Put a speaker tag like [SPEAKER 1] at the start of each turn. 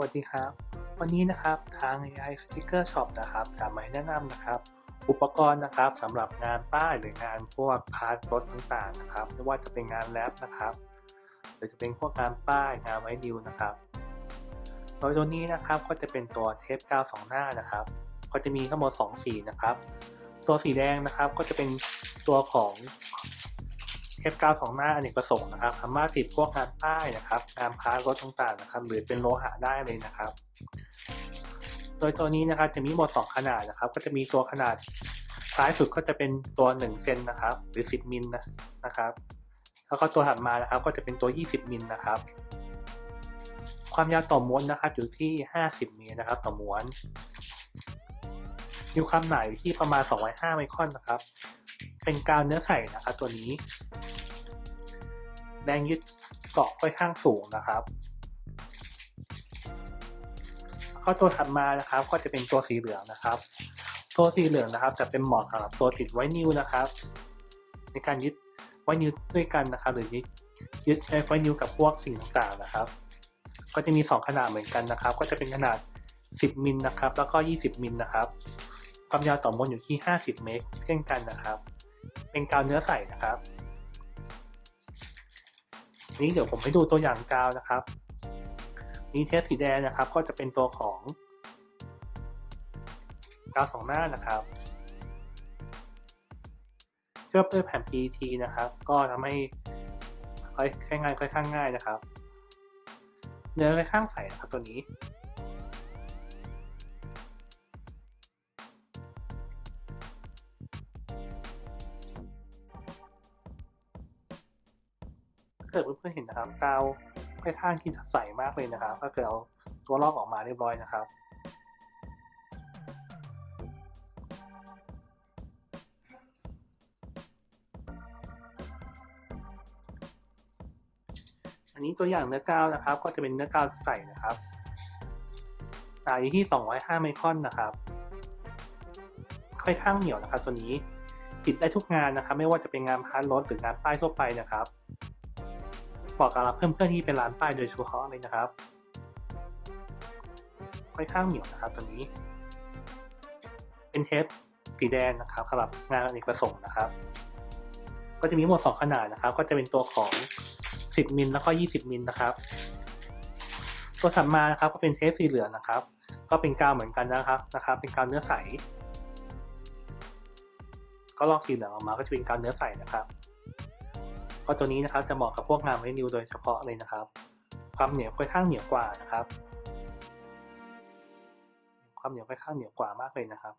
[SPEAKER 1] วัสดีครับ วันนี้นะครับทาง AI Sticker Shop นะครับจะมาแนะนำนะครับ อุปกรณ์นะครับสำหรับงานป้ายหรืองานพวกพาร์ทรถต่างๆนะครับไม่ว่าจะเป็นงานแรปนะครับหรือจะเป็นพวกงานป้ายงานไวนิวนะครับ โดยตัวนี้นะครับก็จะเป็นตัวเทปกาวสองหน้านะครับ ก็จะมีทั้งหมด2สีนะครับ ตัวสีแดงนะครับก็จะเป็นตัวของ เทปกาวสองหน้าอเนกประสงค์นะครับสามารถติดพวกงานป้ายนะครับงานพาร์ทรถต่างๆนะครับหรือเป็นโลหะได้เลยนะครับ โดยตัวนี้นะครับจะมีหมด 2 ขนาดนะครับ ก็จะมีตัวขนาดซ้ายสุดก็จะเป็นตัว1เซนนะครับ หรือ 10มิลนะนะครับ แล้วก็ตัวถัดมานะครับ ก็จะเป็นตัว 20มิลนะครับ ความยาวต่อม้วนนะครับอยู่ที่ 50มตรนะครับ ต่อม้วน มีความหนาอยู่ที่ประมาณ 205 ไมครอนนะครับ เป็นกาวเนื้อใสนะครับตัวนี้ แรงยึดเกาะค่อนข้างสูงนะครับ ก็ตัวถัดมานะครับ ก็จะเป็นตัวสีเหลืองนะครับ ตัวสีเหลืองนะครับ จะเป็นเหมาะสำหรับตัวติดไว้นิ้วนะครับ ในการยึดไว้นิ้วด้วยกันนะครับ หรือยึดยึดไว้นิ้วกับพวกสิ่งต่างๆนะครับ ก็จะมี 2 ขนาดเหมือนกันนะครับ ก็จะเป็นขนาด 10มิลนะครับ แล้วก็ 20มิลนะครับความยาวต่อมวนอยู่ที่ 50 เมตรเช่นกันนะครับ เป็นกาวเนื้อใสนะครับ นี้เดี๋ยวผมให้ดูตัวอย่างกาวนะครับ นี้เทสสีแดงนะครับ ก็จะเป็นตัวของกาวสองหน้านะครับเคลือบด้วยแผ่น PET นะครับ ก็ทำให้ใช้งานค่อนข้างง่ายนะครับ เนื้อค่อนข้างใสนะครับตัวนี้ เกิดเพื่อนๆเห็นนะครับกาวค่อนข้างที่จะใสมากเลยนะครับถ้าเกิดเอาตัวลอกออกมาเรียบร้อยนะครับอันนี้ตัวอย่างเนื้อกาวนะครับ ก็จะเป็นเนื้อกาวใสนะครับหนาอยู่ที่ 205 ไมครอนนะครับ ค่อนข้างเหนียวนะครับ ตัวนี้ติดได้ทุกงานนะครับ ไม่ว่าจะเป็นงานพาร์ทรถหรืองานป้ายทั่วไปนะครับ เหมาะกับเพื่อนเพื่อนที่เป็นร้านป้ายโดยเฉพาะเลยนะครับ ค่อนข้างเหนียวนะครับตัวนี้ เป็นเทปสีแดงนะครับสำหรับงานอเนกประสงค์นะครับ ก็จะมีหมด 2 ขนาดนะครับ ก็จะเป็นตัวของ 10 มิลแล้วก็ 20 มิลนะครับ ตัวถัดมานะครับก็เป็นเทปสีเหลืองนะครับ ก็เป็นกาวเหมือนกันนะครับนะครับ เป็นกาวเนื้อใสก็ลอกสีเหลืองออกมาก็จะเป็นกาวเนื้อใสนะครับ ก็ตัวนี้นะครับจะเหมาะกับพวกงานไว้นิวโดยเฉพาะเลยนะครับ ความเหนียวค่อนข้างเหนียวกว่านะครับ ความเหนียวค่อนข้างเหนียวกว่ามากเลยนะครับ